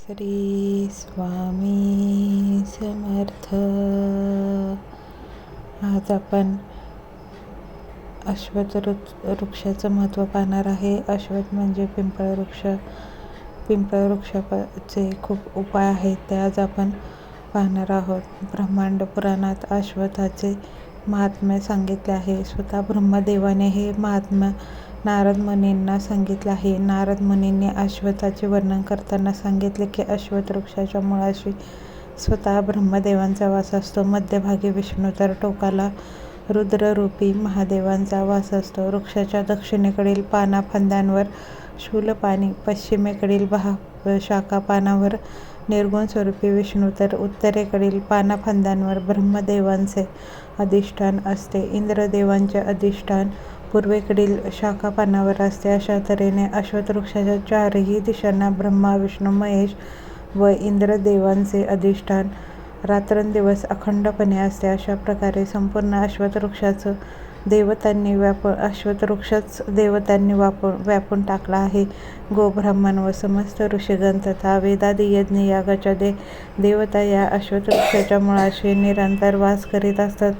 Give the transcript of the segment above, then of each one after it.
श्री स्वामी समर्थ. आज आपण अश्वथ वृक्ष वृक्षाचं महत्त्व पाहणार आहे. अश्वथ म्हणजे पिंपळ वृक्ष. पिंपळ वृक्षाचे खूप उपाय आहेत. ते आज आपण पाहणार आहोत. ब्रह्मांड पुराणात अश्वथाचे महात्म्य सांगितले आहे. स्वतः ब्रह्मदेवाने हे महात्म्य नारद मुनींना सांगितले आहे. नारद मुनींनी अश्वत्थाचे वर्णन करताना सांगितले की अश्वथ वृक्षाच्या मुळाशी स्वतः ब्रह्मदेवांचा वास असतो. मध्यभागी विष्णू तर टोकाला रुद्ररूपी महादेवांचा वास असतो. वृक्षाच्या दक्षिणेकडील पाना फांद्यांवर शूलपाणी पश्चिमेकडील बहा शाखा पानावर निर्गुण स्वरूपी विष्णू तर उत्तरेकडील पाना फांद्यांवर ब्रह्मदेवांचे अधिष्ठान असते. इंद्रदेवांचे अधिष्ठान पूर्वेकडील शाखापानावर असते. अशा तऱ्हेने वृक्षाच्या चारही दिशांना ब्रह्मा, विष्णू, महेश व इंद्रदेवांचे अधिष्ठान रात्रंदिवस अखंडपणे असते. अशा प्रकारे संपूर्ण वृक्षाचं देवतांनी व्यापून वृक्षच देवतांनी वापून व्यापून टाकला आहे. गोब्राह्मण व समस्त ऋषीगण तथा वेदादी यज्ञ यागाच्या देवता या वृक्षाच्या मुळाशी निरंतर वास करीत असतात.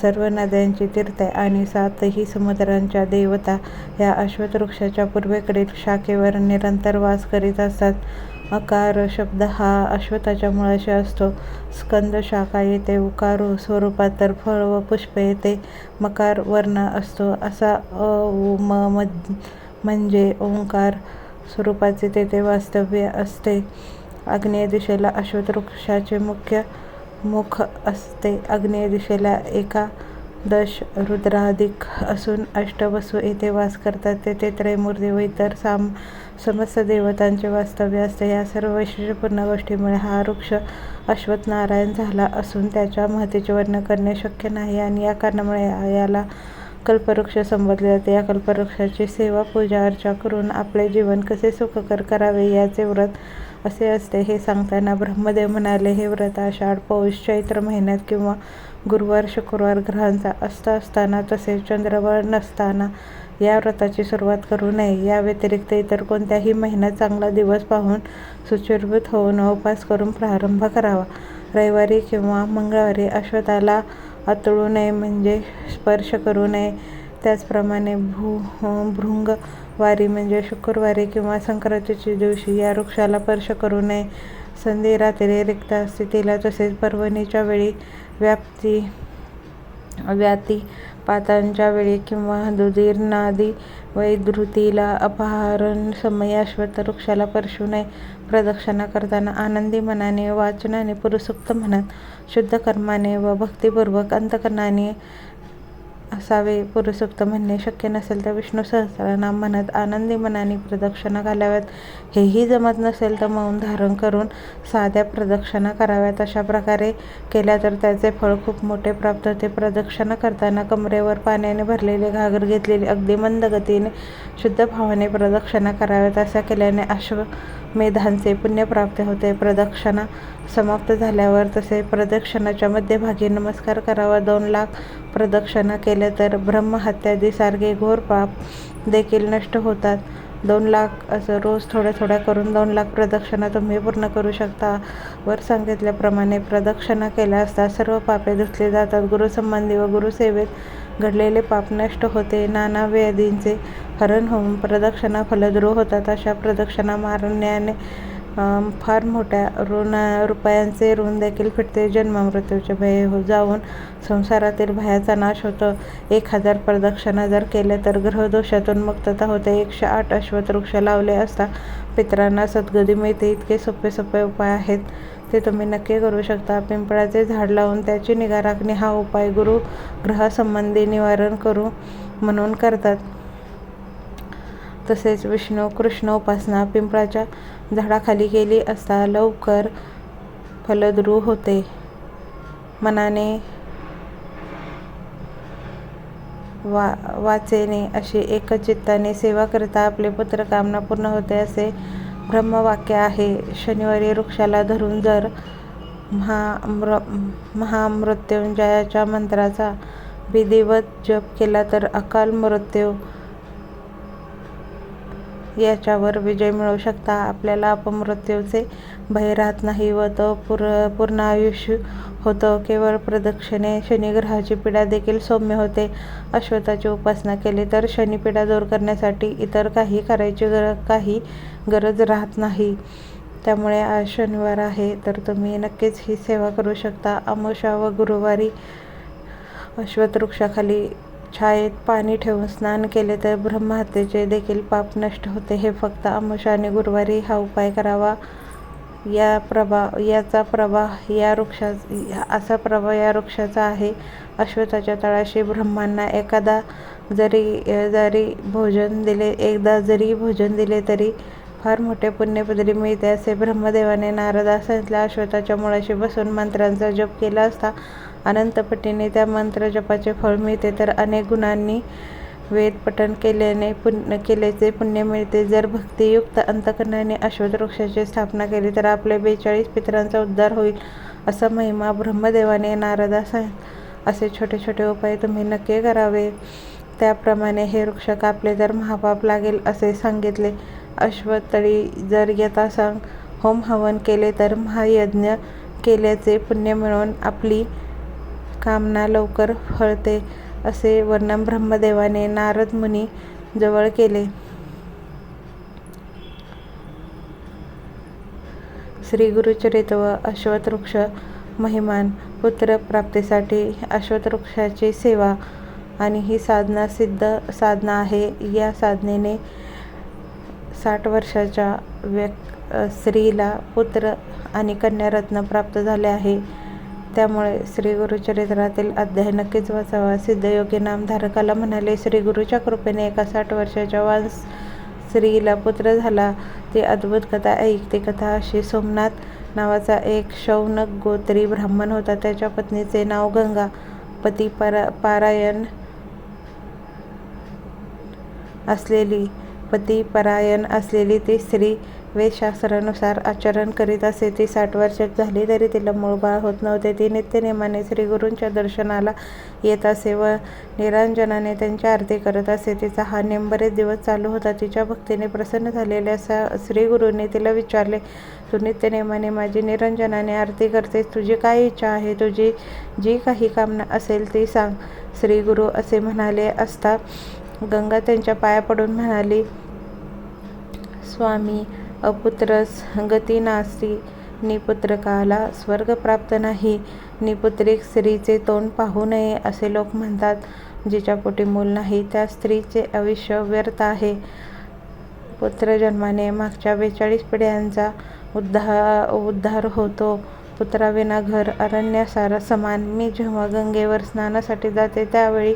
सर्व नद्यांची तीर्थे आणि सातही समुद्रांच्या देवता या वृक्षाच्या पूर्वेकडील शाखेवर निरंतर वास करीत असतात. अकार शब्द हा अश्वताच्या मुळाशी असतो. स्कंद शाखा येते. उकार स्वरूपात तर फळ व पुष्प येते. मकार वर्ण असतो. असा अ उ म म्हणजे ओंकार स्वरूपाचे तेथे वास्तव्य असते. आग्नेय दिशेला वृक्षाचे मुख्य मुख असते. आग्नेय दिशेला एकादश रुद्राधिक असून अष्टवसू येथे वास करतात. तेथे त्रयमूर्ती व इतर साम समस्त देवतांचे वास्तव्य असते. या सर्व वैशिष्ट्यपूर्ण गोष्टीमुळे हा वृक्ष अश्वत्थ नारायण झाला असून त्याच्या महतीचे वर्णन करणे शक्य नाही आणि या कारणामुळे याला कल्पवृक्ष संबोधले जाते. या कल्पवृक्षाची सेवा, पूजा, अर्चा करून आपले जीवन कसे सुखकर करावे याचे व्रत असे असते. हे सांगताना ब्रह्मदेव म्हणाले, हे व्रत आषाढ, पौष, चैत्र महिन्यात किंवा गुरुवार, शुक्रवार ग्रहांचा अस्त असताना तसेच चंद्रबळ नसताना या व्रताची सुरुवात करू नये. या व्यतिरिक्त इतर कोणत्याही महिन्यात चांगला दिवस पाहून शुचिर्भूत होऊन उपास करून प्रारंभ करावा. रविवारी किंवा मंगळवारी अश्वताला आतळू नये म्हणजे स्पर्श करू नये. त्याचप्रमाणे वारी म्हणजे शुक्रवारी किंवा संक्रांतीच्या दिवशी या वृक्षाला स्पर्श करू नये. संधी रात्री रिक्त स्थितीला तसेच पर्वणीच्या वेळी व्याप्ती व्याती पातांच्या वेळी किंवा दुधीर नादी वैधृतीला अपहरण समय अश्वत्थ वृक्षाला परशू नये. प्रदक्षिणा करताना आनंदी मनाने, वाचनाने, पुरुषसूक्त म्हणत, शुद्ध कर्माने व भक्तिपूर्वक अंतकरणाने असावे. पुरुषोक्त म्हणणे शक्य नसेल तर विष्णू सहस्रनाम म्हणत आनंदी मनाने प्रदक्षिणा घालाव्यात. हेही जमत नसेल तर मौन धारण करून साध्या प्रदक्षिणा कराव्यात. अशा प्रकारे केल्या तर त्याचे फळ खूप मोठे प्राप्त होते. प्रदक्षिणा करताना कमरेवर पाण्याने भरलेली घागर घेतलेली अगदी मंद गतीने शुद्ध भावाने प्रदक्षिणा कराव्यात. असे केल्याने अश्व पुण्य प्राप्त होते. प्रदक्षिणा समाप्त झाल्यावर तसे प्रदक्षिणाच्या मध्यभागी नमस्कार करावा. दोन लाख प्रदक्षिणा केले तर ब्रह्महत्यादीसारखे घोर पाप देखील नष्ट होतात. दोन लाख असं रोज थोड्या थोड्या करून दोन लाख प्रदक्षिणा तुम्ही पूर्ण करू शकता. वर सांगितल्याप्रमाणे प्रदक्षिणा केल्या असता सर्व पापे धुतली जातात. गुरुसंबंधी व गुरुसेवेत घडलेले पाप नष्ट होते. नाना व्याधींचे हरण होऊन प्रदक्षिणा फलद्रूप होतात. अशा प्रदक्षिणा मारण्याने फार मोठ्या ऋण रुपयांचे ऋण देखील फिटते. जन्ममृत्यूचे भय हो जाऊन संसारातील भयाचा नाश होतो. एक हजार प्रदक्षिणा जर केल्या तर ग्रहदोषातून मुक्तता होते. एकशे आठ अश्वत वृक्ष लावले असता पितरांना सद्गती मिळते. इतके सोपे सोपे उपाय आहेत ते तुम्ही नक्की करू शकता. पिंपळाचे झाड लावून त्याची निगा राखणे हा उपाय गुरु ग्रहासंबंधी निवारण करू म्हणून करतात. तसेच विष्णू कृष्ण उपासना पिंपळाच्या झाडाखाली केली असता लवकर फलद्रू होते. मनाने वा वाचेने अशी एकचित्ताने सेवा करता आपली पुत्रकामना पूर्ण होते असे ब्रह्मवाक्य आहे. शनिवारी वृक्षाला धरून जर महामृत्युंजयाच्या मंत्राचा विधिवत जप केला तर अकाल मृत्यू याच्यावर विजय मिळवू शकता. आपल्याला अपमृत्यूचे भय राहत नाही व तो पूर पूर्ण आयुष्य होतं. केवळ प्रदक्षिणे शनिग्रहाची पीडा देखील सौम्य होते. अश्वताची उपासना केली तर शनिपीडा दूर करण्यासाठी इतर काही करायची गर काही गरज राहत नाही. त्यामुळे आज शनिवार आहे तर तुम्ही नक्कीच ही सेवा करू शकता. अमावस्या व गुरुवारी अश्वत वृक्षाखाली छायेत पाणी ठेवून स्नान केले तर ब्रह्महत्येचे देखील पाप नष्ट होते. हे फक्त अमावस्या आणि गुरुवारी हा उपाय करावा. या प्रभा याचा प्रवाह या वृक्षा असा प्रभाव या वृक्षाचा आहे. अश्वत्थाच्या तळाशी ब्रह्मांना एखादा जरी जरी भोजन दिले एकदा जरी भोजन दिले तरी फार मोठे पुण्यपदरी मिळते. असे ब्रह्मदेवाने नारदासांतल्या अश्वताच्या मुळाशी बसून मंत्रांचा जप केला असता. अनंतपटीने त्या मंत्र जपाचे फळ मिळते. तर अनेक गुणांनी वेद पठण केल्याने पुण्य केल्याचे पुण्य मिळते. जर भक्तियुक्त अंतकरणाने अश्वत वृक्षाची स्थापना केली तर आपले बेचाळीस पितरांचा उद्धार होईल असा महिमा ब्रह्मदेवाने नारदास सांग असे छोटे छोटे उपाय तुम्ही नक्की करावे. त्याप्रमाणे हे वृक्ष कापले तर महापाप लागेल असे सांगितले. अश्वतळी जर यथासांग होम हवन केले तर महायज्ञ केल्याचे पुण्य मिळून आपली कामना लवकर फळते असे वर्णन ब्रह्मदेवाने नारद मुनी जवळ केले. श्री गुरुचरित व अश्वत्थ वृक्ष महिमान पुत्र प्राप्तीसाठी अश्वत्थ वृक्षाची सेवा आणि ही साधना सिद्ध साधना आहे या साधनेने साठ वर्षाच्या व्यक् स्त्रीला पुत्र आणि कन्यारत्न प्राप्त झाले आहे. त्यामुळे श्री गुरुचरित्रातील अध्याय नक्कीच वाचावा. सिद्धयोगी नामधारकाला म्हणाले श्री गुरुच्या कृपेने एका साठ वर्षाच्या वांस स्त्रीला पुत्र झाला. ती अद्भुत कथा ऐकते कथा अशी सोमनाथ नावाचा एक शौनक गोत्री ब्राह्मण होता. त्याच्या पत्नीचे नाव गंगा. पती परा पारायण असलेली पती परायण असलेली ती स्त्री वेदशास्त्रानुसार आचरण करीत असे. ती साठ वर्षात झाली तरी तिला मूळ बाळ होत नव्हते. ती नित्यनेमाने श्रीगुरूंच्या दर्शनाला येत असे व निरांजनाने त्यांची आरती करत असे. तिचा हा नेम बरेच दिवस चालू होता. तिच्या भक्तीने प्रसन्न झालेल्या सा श्रीगुरूंनी तिला विचारले तू नित्यनेमाने माझी निरंजनाने आरती करतेस तुझी काय इच्छा आहे? तुझी जी काही कामना असेल ती सांग. श्रीगुरू असे म्हणाले असता गंगा त्यांच्या पाया पडून म्हणाली स्वामी अपुत्रस गती नास्ती निपुत्रकाला स्वर्ग प्राप्त नाही. निपुत्रिक स्त्रीचे तोंड पाहू नये असे लोक म्हणतात जिच्या पोटी मूल नाही त्या स्त्रीचे आयुष्य व्यर्थ आहे. पुत्रजन्माने मागच्या बेचाळीस पिढ्यांचा उद्धा उद्धार होतो. पुत्राविना घर अरण्यासार समान. मी जेव्हा गंगेवर स्नानासाठी जाते त्यावेळी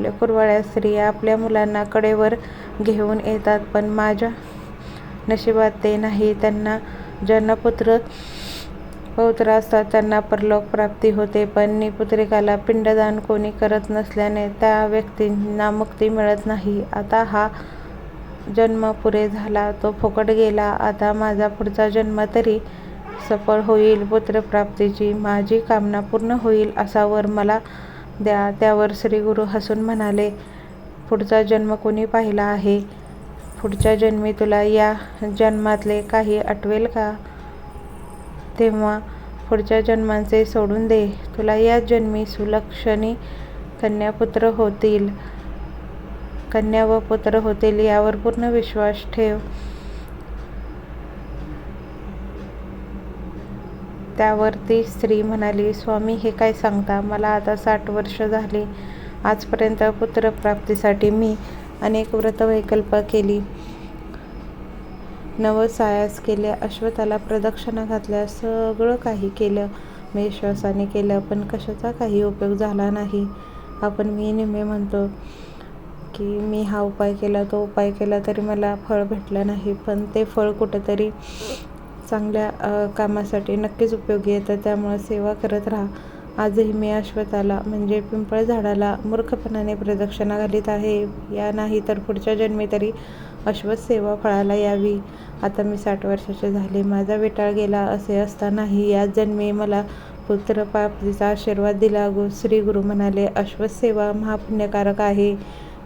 लेकुरवाळ्या स्त्रिया आपल्या मुलांना कडेवर घेऊन येतात पण माझ्या नशिबात ते नाही. त्यांना ज्यांना पुत्र पौत्र असतात त्यांना परलोक प्राप्ती होते. पण निपुत्रिकाला पिंडदान कोणी करत नसल्याने त्या व्यक्तींना मुक्ती मिळत नाही. आता हा जन्म पुरे झाला. तो फुकट गेला. आता माझा पुढचा जन्म तरी सफळ होईल. पुत्रप्राप्तीची माझी कामना पूर्ण होईल असा वर मला द्या. त्यावर श्रीगुरु हसून म्हणाले पुढचा जन्म कोणी पाहिला आहे? पुढच्या जन्मी तुला या जन्मातले काही आठवेल का? तेव्हा पुढच्या जन्मांचे सोडून दे. तुला या जन्मी सुलक्षणी कन्यापुत्र होतील. कन्या व पुत्र होतील यावर पूर्ण विश्वास ठेव. त्यावर ती स्त्री म्हणाली स्वामी हे काय सांगता? मला आता साठ वर्ष झाली. आजपर्यंत पुत्रप्राप्तीसाठी मी अनेक व्रतवैकल्प केली. नवसायास केल्या अश्वताला प्रदक्षिणा घातल्या सगळं काही केलं. मी विश्वासाने केलं पण कशाचा काही उपयोग झाला नाही. आपण मी निम्मे म्हणतो की मी हा उपाय केला तो उपाय केला तरी मला फळ भेटलं नाही पण ते फळ कुठंतरी चांगल्या कामासाठी नक्कीच उपयोगी येतं. त्यामुळं सेवा करत राहा. आजही मी अश्वताला म्हणजे पिंपळ झाडाला मूर्खपणाने प्रदक्षिणा घालीत आहे. या नाही तर पुढच्या जन्मी तरी अश्वत्थ सेवा फळाला यावी. आता मी साठ वर्षाचे झाले. माझा विटाळ गेला असे असतानाही या जन्मी मला पुत्र पुत्रप्राप्तीचा आशीर्वाद दिला. गो श्री गुरु म्हणाले अश्वत्थ सेवा महापुण्यकारक आहे.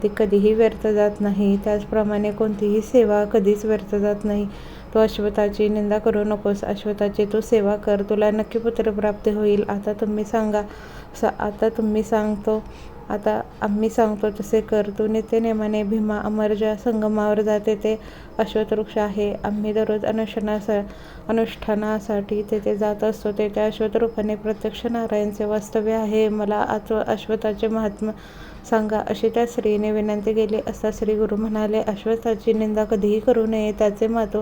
ती कधीही व्यर्थ जात नाही. त्याचप्रमाणे कोणतीही सेवा कधीच व्यर्थ जात नाही. तू अश्वथाची निंदा करू नकोस. अश्वथाची तू सेवा कर. तुला नक्की पुत्रप्राप्ती होईल. आता तुम्ही सांगा. सा आता तुम्ही सांगतो. आता आम्ही सांगतो तसे कर. तू नित्यनेमाने भीमा अमरजा संगमावर जाते ते अश्वतवृक्ष आहे. आम्ही दररोज अनुष्ठानासा अनुष्ठानासाठी तेथे जात असतो. ते त्या अश्वतरूपाने प्रत्यक्ष नारायणचे वास्तव्य आहे. मला आत्व अश्वथाचे महात्मा सांगा. अशी त्या स्त्रीने विनंती केली असता श्री गुरु म्हणाले अश्वथाची निंदा कधीही करू नये. त्याचे महत्त्व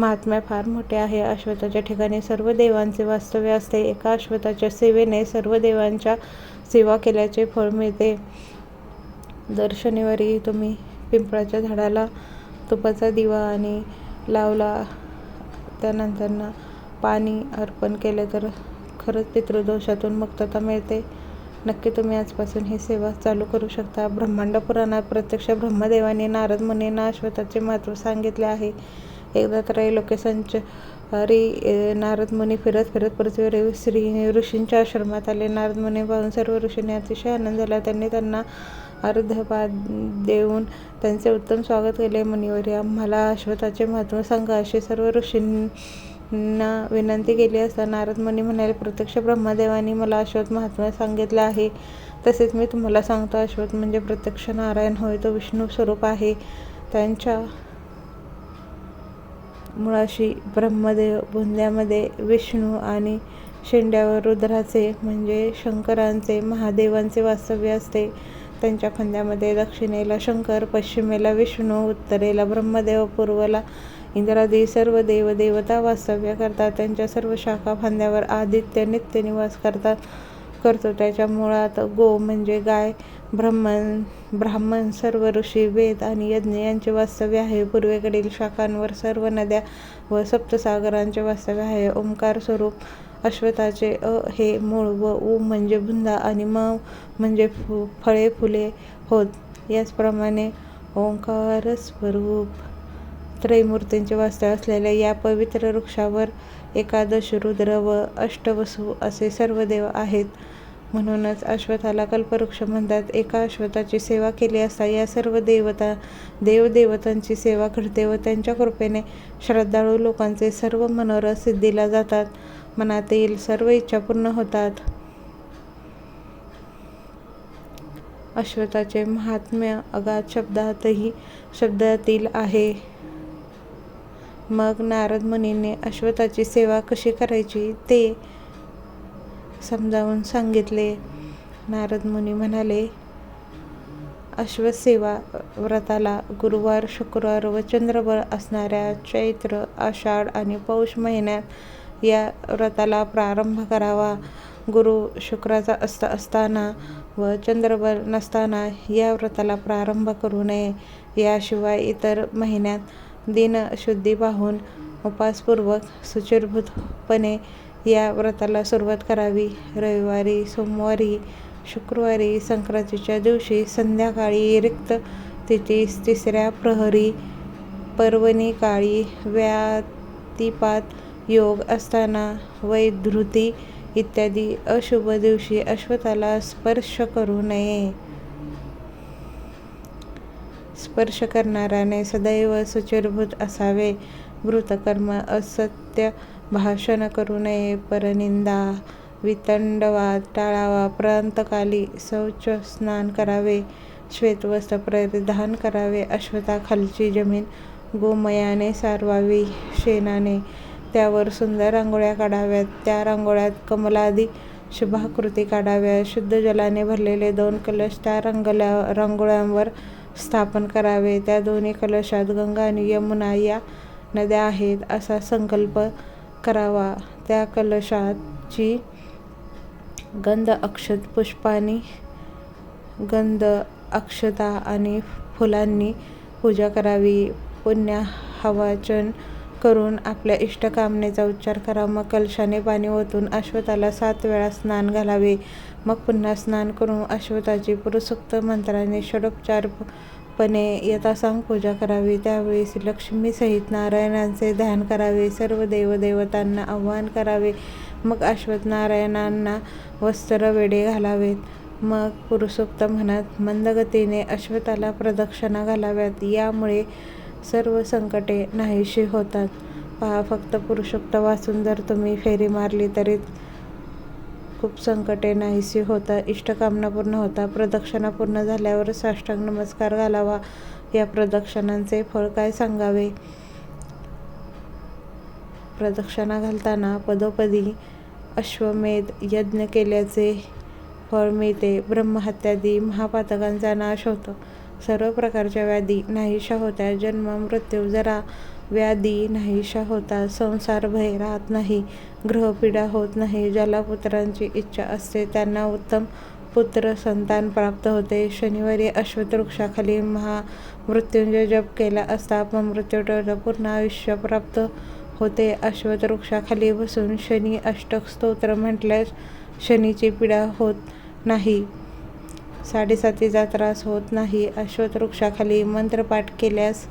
महात्म्य फार मोठे आहे. अश्वथाच्या ठिकाणी सर्व देवांचे वास्तव्य असते. एका अश्वथाच्या सेवेने सर्व देवांच्या सेवा केल्याचे फळ मिळते. दर शनिवारी तुम्ही पिंपळाच्या झाडाला तुपाचा दिवा आणि लावला त्यानंतर पाणी अर्पण केले तर खरंच पितृदोषातून मुक्तता मिळते. नक्की तुम्ही आजपासून ही सेवा चालू करू शकता. ब्रह्मांड पुराणात प्रत्यक्ष ब्रह्मदेवाने नारद मुनींना अश्वथाचे महत्त्व सांगितले आहे. एकदा तर लोके संचारी नारद मुनी फिरत फिरत पृथ्वीवर श्री ऋषींच्या आश्रमात आले. नारद मुनी पाहून सर्व ऋषींनी अतिशय आनंद झाला. त्यांनी त्यांना अर्धपाद देऊन त्यांचे उत्तम स्वागत केले. मुनीवर आम्हाला अश्वथाचे महत्त्व सांगा असे सर्व ऋषींना विनंती केली असता नारद मुनी म्हणाले प्रत्यक्ष ब्रह्मदेवानी मला अश्वत महात्म्य सांगितलं आहे. तसेच मी तुम्हाला सांगतो अश्वथ म्हणजे प्रत्यक्ष नारायण होय तो विष्णू स्वरूप आहे. त्यांच्या मुळाशी ब्रह्मदेव बुंद्यामध्ये विष्णू आणि शेंड्यावर रुद्राचे म्हणजे शंकरांचे महादेवांचे वास्तव्य असते. त्यांच्या खांद्यामध्ये दक्षिणेला शंकर पश्चिमेला विष्णू उत्तरेला ब्रह्मदेव पूर्वला इंद्रादी सर्व देवदेवता वास्तव्य करतात. त्यांच्या सर्व शाखा फांद्यावर आदित्य नित्य निवास करतात. करतो. त्याच्या मुळात गो म्हणजे गाय ब्रह्मन ब्राह्मण सर्व ऋषी वेद आणि यज्ञ यांचे वास्तव्य आहे. पूर्वेकडील शाखांवर सर्व नद्या व सप्तसागरांचे वास्तव्य आहे. ओंकार स्वरूप अश्वथाचे अ हे मूळ व ऊ म्हणजे बुंदा आणि म म्हणजे फु फळे फुले होत. याचप्रमाणे ओंकार स्वरूप त्रयमूर्तींचे वास्तव्य असलेल्या या पवित्र वृक्षावर एकादश रुद्र व अष्टवसू असे सर्व देव आहेत. म्हणूनच अश्वथाला कल्पवृक्ष म्हणतात. एका अश्वथाची सेवा केली असता या सर्व देवता देवदेवतांची सेवा घडते व त्यांच्या कृपेने श्रद्धाळू लोकांचे सर्व मनोरथ सिद्धीला जातात. मनातील सर्व इच्छा पूर्ण होतात. अश्वथाचे महात्म्य अगाध शब्दातही शब्दातील आहे. मग नारद मुनींनी अश्वथाची सेवा कशी करायची? ते समजावून सांगितले. नारद मुनी म्हणाले अश्वसेवा व्रताला गुरुवार शुक्रवार व चंद्रबळ असणाऱ्या चैत्र आषाढ आणि पौष महिन्यात या व्रताला प्रारंभ करावा. गुरु शुक्राचा अस्त असताना व चंद्रबळ नसताना या व्रताला प्रारंभ करू नये. याशिवाय इतर महिन्यात दिनशुद्धी पाहून उपासपूर्वक सुचिरभूतपणे या व्रताला सुरुवात करावी. रविवारी सोमवारी शुक्रवारी संक्रांतीच्या दिवशी संध्याकाळी रिक्त तिथीस तिसऱ्या प्रहरी पर्वणी काळी व्यातिपात योग असताना वैधृती इत्यादी अशुभ दिवशी अश्वताला स्पर्श करू नये. स्पर्श करणाऱ्याने सदैव सुचिरभूत असावे. वृतकर्म असत्य भाषण करू नये परनिंदा वितंडवाद टाळावा प्रांतकाली शौच स्नान करावे श्वेतवस्त्र परिधान करावे अश्वताखालची जमीन गोमयाने सारवावी शेणाने त्यावर सुंदर रांगोळ्या काढाव्यात. त्या रांगोळ्यात कमलादी शुभाकृती काढाव्या. शुद्ध जलाने भरलेले दोन कलश त्या रंगल्या रांगोळ्यांवर स्थापन करावे. त्या दोन्ही कलशात गंगा आणि यमुना या नद्या आहेत असा संकल्प करावा. त्या कलशाची गंध अक्षत पुष्पांनी गंध अक्षता आणि फुलांनी पूजा करावी. पुण्याहवाचन करून आपल्या इष्टकामनेचा उच्चार करा. मग कलशाने पाणी ओतून अश्वथाला सात वेळा स्नान घालावे. मग पुन्हा स्नान करून अश्वथाची पुरुषोक्त मंत्राने षडोपचार पणे यथासांग पूजा करावी. त्यावेळेस लक्ष्मीसहित नारायणांचे ध्यान करावे. सर्व देवदेवतांना आवाहन करावे. मग अश्वथ नारायणांना वस्त्र वेडे घालावेत. मग पुरुषोक्त म्हणत मंदगतीने अश्वताला प्रदक्षिणा घालाव्यात. यामुळे सर्व संकटे नाहीशी होतात. पहा फक्त पुरुषोक्त वाचून जर तुम्ही फेरी मारली तरी खूप संकटे नाहीशी होता. इष्टकामना पूर्ण होता. प्रदक्षिणा पूर्ण झाल्यावर साष्टांग नमस्कार घालावा. या प्रदक्षिणांचे फळ काय सांगावे? प्रदक्षिणा घालताना पदोपदी अश्वमेध यज्ञ केल्याचे फळ मिळते. ब्रह्महत्यादी महापातकांचा नाश होतो. सर्व प्रकारच्या व्याधी नाहीशा होत्या. जन्म मृत्यू जरा व्याधी नाहीशा होतात संसार भय राहत नाही ग्रहपीडा होत नाही. ज्याला पुत्रांची इच्छा असते त्यांना उत्तम पुत्र संतान प्राप्त होते. शनिवारी अश्वतवृक्षाखाली महामृत्युंजय जप केला असता मृत्यू टळलं पूर्ण आयुष्य प्राप्त होते. अश्वतवृक्षाखाली बसून शनी अष्टक स्तोत्र म्हटल्यास शनीची पीडा होत नाही. साडेसातीचा त्रास होत नाही. अश्वतवृक्षाखाली मंत्रपाठ केल्यास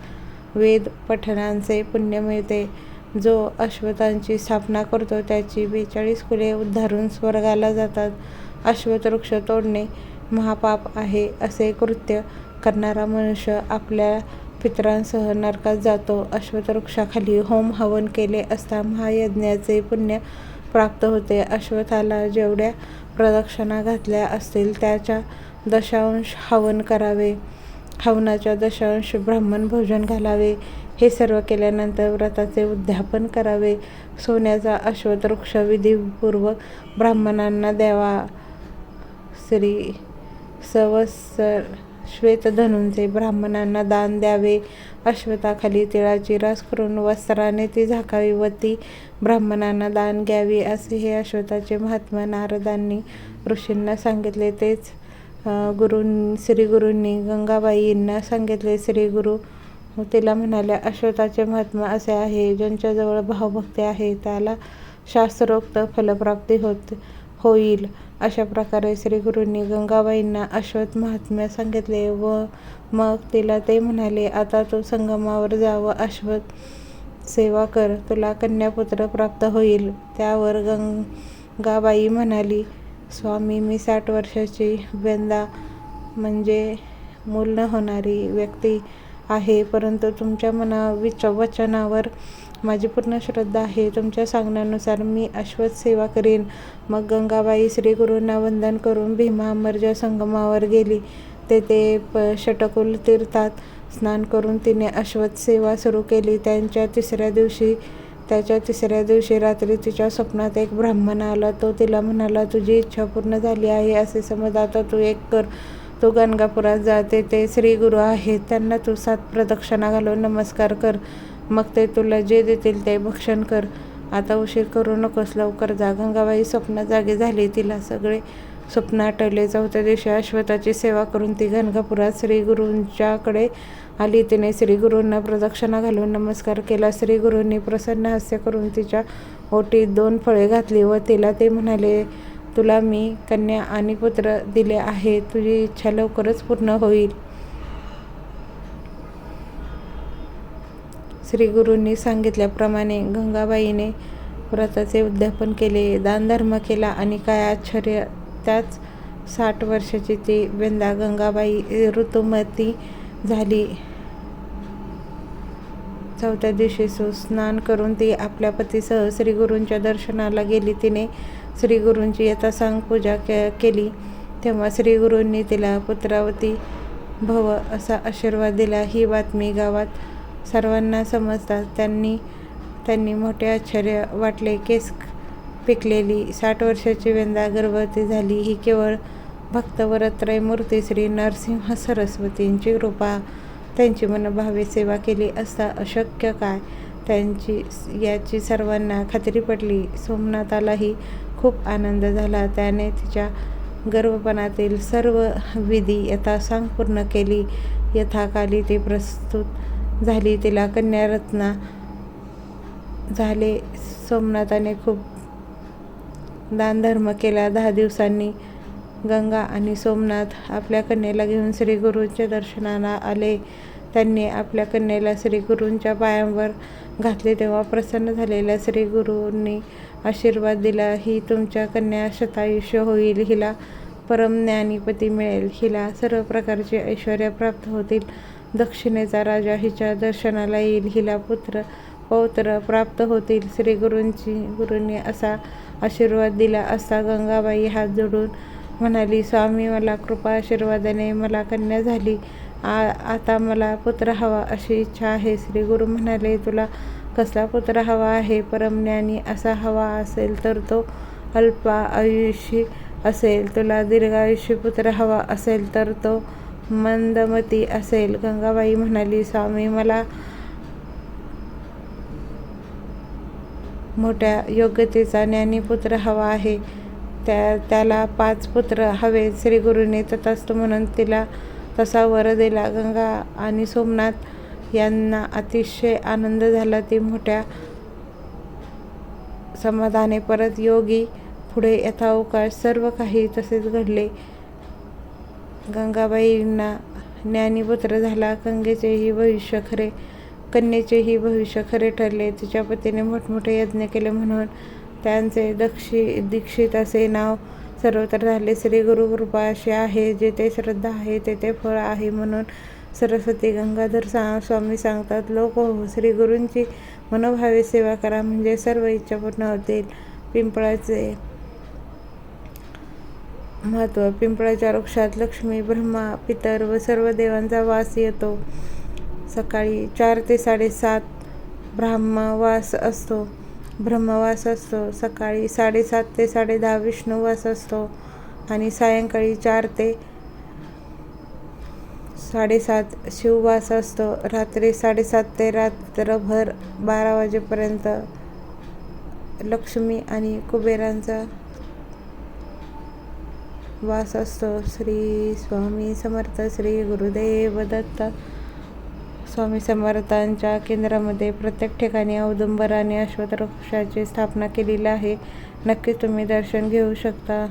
वेद पठणांचे पुण्य मिळते. जो अश्वतांची स्थापना करतो त्याची बेचाळीस कुले उद्धारून स्वर्गाला जातात. अश्वतवृक्ष तोडणे महापाप आहे असे कृत्य करणारा मनुष्य आपल्या पितरांसह नरकात जातो. अश्वतवृक्षाखाली होम हवन केले असता महायज्ञाचे पुण्य प्राप्त होते. अश्वथाला जेवढ्या प्रदक्षिणा घातल्या असतील त्याच्या दशांश हवन करावे. हवनाच्या दशांश ब्राह्मण भोजन घालावे. हे सर्व केल्यानंतर व्रताचे उद्यापन करावे. सोन्याचा अश्वतवृक्ष विधीपूर्वक ब्राह्मणांना द्यावा. श्री सवत्सर श्वेतधनूंचे ब्राह्मणांना दान द्यावे. अश्वताखाली तिळाची रास करून वस्त्राने ती झाकावी व ती ब्राह्मणांना दान घ्यावी असे हे अश्वताचे महात्मा नारदांनी ऋषींना सांगितले तेच. गुरूं श्रीगुरूंनी गंगाबाईंना सांगितले श्री गुरु तिला म्हणाल्या अश्वताचे महात्मा असे आहे ज्यांच्याजवळ भावभक्ती आहे त्याला शास्त्रोक्त फलप्राप्ती होत होईल. अशा प्रकारे श्रीगुरूंनी गंगाबाईंना अश्वत महात्म्य सांगितले व मग तिला ते म्हणाले आता तू संगमावर जावं अश्वत सेवा कर तुला कन्यापुत्र प्राप्त होईल. त्यावर गंगाबाई म्हणाली स्वामी मी साठ वर्षाची व्यंदा म्हणजे मूल न होणारी व्यक्ती आहे. परंतु तुमच्या मना विच वचनावर माझी पूर्ण श्रद्धा आहे. तुमच्या सांगण्यानुसार मी अश्वत सेवा करीन. मग गंगाबाई श्री गुरूंना वंदन करून भीमा अमरजा संगमावर गेली. तेथे प षटकुल तीर्थात स्नान करून तिने अश्वत सेवा सुरू केली. त्यांच्या तिसऱ्या दिवशी त्याच्या तिसऱ्या दिवशी रात्री तिच्या स्वप्नात एक ब्राह्मण आला. तो तिला म्हणाला तुझी इच्छा पूर्ण झाली आहे असे समज आता तू एक कर. तू गणगापुरात जाते ते श्री गुरु आहेत. त्यांना तू सात प्रदक्षिणा घालून नमस्कार कर. मग ते तुला जे देतील ते भक्षण कर. आता उशीर करू नकोस. लवकर जा. गंगाबाई स्वप्न जागी झाली. तिला सगळे स्वप्न आठवले. चौथ्या दिवशी अश्वताची सेवा करून ती गणगापुरात श्रीगुरूंच्याकडे आली तिने श्रीगुरूंना प्रदक्षिणा घालून नमस्कार केला. श्रीगुरूंनी प्रसन्न हास्य करून तिच्या ओटीत दोन फळे घातली व तिला ते म्हणाले तुला मी कन्या आणि पुत्र दिले आहे. तुझी इच्छा लवकरच पूर्ण होईल. श्रीगुरूंनी सांगितल्याप्रमाणे गंगाबाईने व्रताचे उद्यापन केले दानधर्म केला आणि काय आश्चर्य त्याच साठ वर्षाची ती बेंदा गंगाबाई ऋतुमती झाली. चौथ्या दिवशी स्नान करून ती आपल्या पतीसह श्रीगुरूंच्या दर्शनाला गेली. तिने श्रीगुरूंची यथासांग पूजा के केली. तेव्हा श्रीगुरूंनी तिला पुत्रावती भव असा आशीर्वाद दिला. ही बातमी गावात सर्वांना समजतात त्यांनी त्यांनी मोठे आश्चर्य वाटले. केस पिकलेली साठ वर्षाची वेंदा गर्भवती झाली. ही केवळ भक्तवरत्रय मूर्ती श्री नरसिंह सरस्वतींची कृपा त्यांची मनभावे सेवा केली असता अशक्य काय? त्यांची याची सर्वांना खात्री पडली. सोमनाथालाही खूप आनंद झाला. त्याने तिच्या गर्भपणातील सर्व विधी यथासांग पूर्ण केली. यथाकाली ती प्रस्तुत झाली. तिला कन्यारत्ना झाले. सोमनाथाने खूप दानधर्म केला. दहा दिवसांनी गंगा आणि सोमनाथ आपल्या कन्येला घेऊन श्रीगुरूंच्या दर्शनाला आले. त्यांनी आपल्या कन्येला श्रीगुरूंच्या पायांवर घातले तेव्हा प्रसन्न झालेल्या श्रीगुरूंनी आशीर्वाद दिला ही तुमच्या कन्या शतायुष्य होईल हिला परमज्ञानीपती मिळेल हिला सर्व प्रकारचे ऐश्वर्य प्राप्त होतील दक्षिणेचा राजा हिच्या दर्शनाला येईल हिला पुत्र पौत्र प्राप्त होतील. श्री गुरूंची गुरूंनी असा आशीर्वाद दिला असता गंगाबाई हात जोडून म्हणाली स्वामी मला कृपा आशीर्वादाने मला कन्या झाली. आ आता मला पुत्र हवा अशी इच्छा आहे. श्री गुरु म्हणाले तुला कसला पुत्र हवा आहे? परमज्ञानी असा हवा असेल तर तो अल्पा आयुषी असेल. तुला दीर्घायुष्य पुत्र हवा असेल तर तो मंदमती असेल. गंगाबाई म्हणाली स्वामी मला मोठ्या योग्यतेचा ज्ञानी पुत्र हवा आहे. त्या त्याला पाच पुत्र हवे. श्रीगुरुने तथास्तु म्हणून तिला तसा वर दिला. गंगा आणि सोमनाथ यांना अतिशय आनंद झाला. ती मोठ्या समाधाने परत योगी पुढे यथावकाश सर्व काही तसेच घडले. गंगाबाईंना ज्ञानीपुत्र झाला. गंगेचेही भविष्य खरे कन्येचेही भविष्य खरे ठरले. तिच्या पतीने मोठमोठे यज्ञ केले म्हणून त्यांचे दक्षि दीक्षित असे नाव सर्वत्र झाले श्री गुरु कृपा अशी आहे जेथे श्रद्धा आहे तेथे फळ आहे म्हणून सरस्वती गंगाधर सा स्वामी सांगतात लोक हो श्री गुरूंची मनोभावे सेवा करा म्हणजे सर्व इच्छा पूर्ण होतील. पिंपळाचे महत्त्व पिंपळाच्या वृक्षात लक्ष्मी ब्रह्मा पितर व सर्व देवांचा वास येतो. सकाळी चार ते साडेसात ब्राह्मवास असतो. ब्रह्मवास असतो. सकाळी साडेसात ते साडेदहा विष्णुवास असतो आणि सायंकाळी चार ते साडेसात शिववास असतो. रात्री साडेसात ते रात्रभर बारा वाजेपर्यंत लक्ष्मी आणि कुबेरांचा वास असतो. श्री स्वामी समर्थ श्री गुरुदेव दत्त स्वामी समर्थांच्या केंद्रामध्ये प्रत्येक ठिकाणी औदुंबर आणि अश्वत्थ वृक्षाची स्थापना केलेली आहे. नक्कीच तुम्ही दर्शन घेऊ शकता.